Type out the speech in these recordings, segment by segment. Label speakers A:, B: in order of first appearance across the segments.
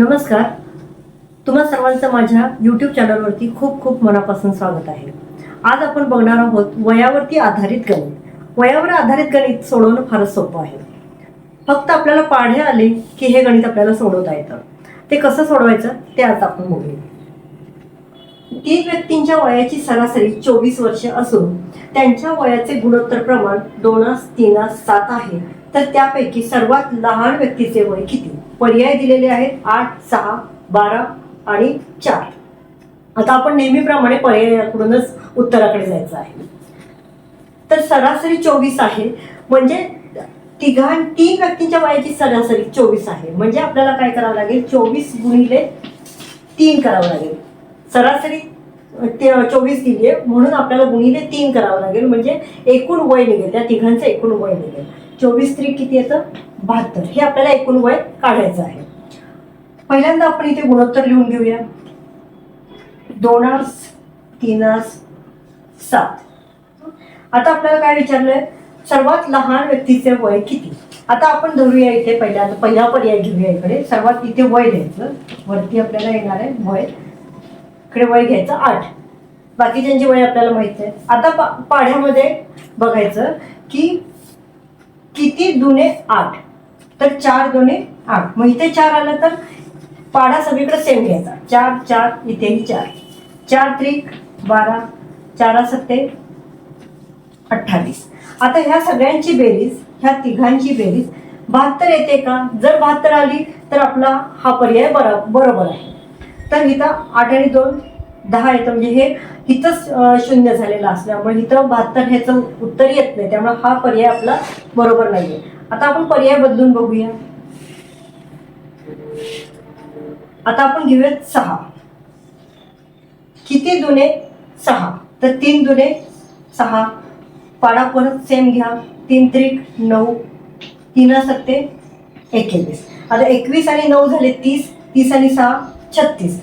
A: नमस्कार. तुम्हा सर्वांचं माझ्या यूट्यूब चॅनलवरती खूप खूप मनापासून स्वागत आहे. आज आपण बघणार आहोत वयावरती आधारित गणित. वयावर आधारित गणित सोडवणं फारच सोपं आहे. फक्त आपल्याला पाढे आले की हे गणित आपल्याला सोडवता येतं. ते कसं सोडवायचं ते आज आपण बघूया. तीन व्यक्तींच्या वयाची सरासरी चोवीस वर्ष असून त्यांच्या वयाचे गुणोत्तर प्रमाण दोनास तीनास सात आहे. तर त्यापैकी सर्वात लहान व्यक्तीचे वय किती? पर्याय दिलेले आहेत आठ सहा बारा आणि चार. आता आपण नेहमीप्रमाणे पर्यायाकडूनच उत्तराकडे जायचं आहे. तर सरासरी चोवीस आहे. म्हणजे तिघां तीन व्यक्तींच्या वयाची सरासरी चोवीस आहे. म्हणजे आपल्याला काय करावं लागेल? चोवीस गुणिले तीन करावं लागेल. सरासरी ते चोवीस दिली आहे. म्हणून आपल्याला गुणिले तीन करावं लागेल. म्हणजे एकूण वय निघेल. त्या तिघांचं एकूण वय निघेल. चोवीस त्रिक किती येतं? बहात्तर. हे आपल्याला एकूण वय काढायचं आहे. पहिल्यांदा आपण इथे गुणोत्तर लिहून घेऊया. दोनास तीनास सात. आता आपल्याला काय विचारलंय? सर्वात लहान व्यक्तीचे वय किती? आता आपण धरूया इथे पहिल्या. पहिला पर्याय घेऊया इकडे. सर्वात इथे वय घ्यायचं वरती आपल्याला येणार आहे वय. इकडे वय घ्यायचं आठ. बाकीच्यांची वय आपल्याला माहीत आहे आता पा पाढ्यामध्ये बघायचं की किती दुने आठ? तर चार दोने आठ. मग इथे चार आलं तर पाढा सगळीकडे सेम घ्यायचा. चार चार इथेही चार. चार त्रिक बारा चारा सत्ते अठ्ठावीस. आता ह्या सगळ्यांची बेरीज ह्या तिघांची बेरीज बहात्तर येते का? जर बहात्तर आली तर आपला हा पर्याय बरा बरोबर आहे. तर इथं आठ आणि दोन दहा येतं म्हणजे हे इथंच शून्य झालेलं असल्यामुळे इथं बहात्तर ह्याचं उत्तर येत नाही. त्यामुळे हा पर्याय आपला बरोबर नाहीये. आता आपण पर्याय बदलून बघूया. आता आपण घेऊयात सहा. किती दुने सहा? तर तीन दुने सहा. पाडा परत सेम घ्या. तीन त्रिक नऊ. तीन सत्ते एकवीस आता एकवीस आणि नऊ झाले तीस. तीस आणि सहा. छत्तीस.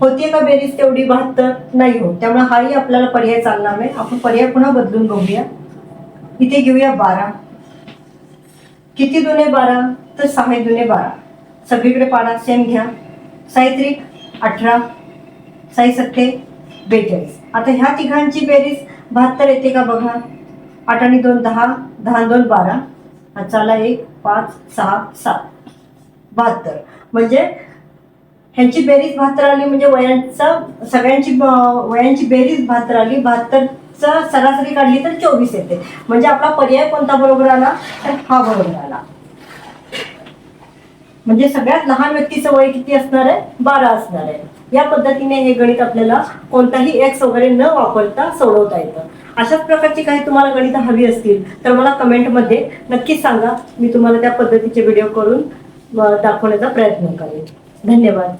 A: होतीये का बेरीज तेवढी? बहात्तर? नाही होत. त्यामुळे हाही आपल्याला पर्याय चालणार नाही. आपण पर्याय पुन्हा बदलून बघूया. इथे घेऊया बारा. किती दुने बारा? तर सहा दुने बारा. सगळीकडे पाडा. सेम घ्या. साहित्रिक अठरा. साई सत्ते बेचाळीस. आता ह्या तिघांची बेरीज बहात्तर येते का बघा? आठ आणि दोन दहा. दहा दोन बारा. हा चाला एक पाच सहा सात. बहात्तर. म्हणजे ह्यांची बेरीज बहात्तर आली म्हणजे वयांचा सगळ्यांची वयांची बेरीज बहात्तर आली. बहात्तरचा सरासरी काढली तर चोवीस येते. म्हणजे आपला पर्याय कोणता बरोबर आला? तर हा बरोबर आला. म्हणजे सगळ्यात लहान व्यक्तीचं वय किती असणार आहे? बारा असणार आहे. या पद्धतीने हे गणित आपल्याला कोणताही एक्स वगैरे न वापरता सोडवता येतं. अशाच प्रकारची काही तुम्हाला गणित हवी असतील तर मला कमेंटमध्ये नक्कीच सांगा. मी तुम्हाला त्या पद्धतीचे व्हिडिओ करून दाखवण्याचा प्रयत्न करेन. धन्यवाद.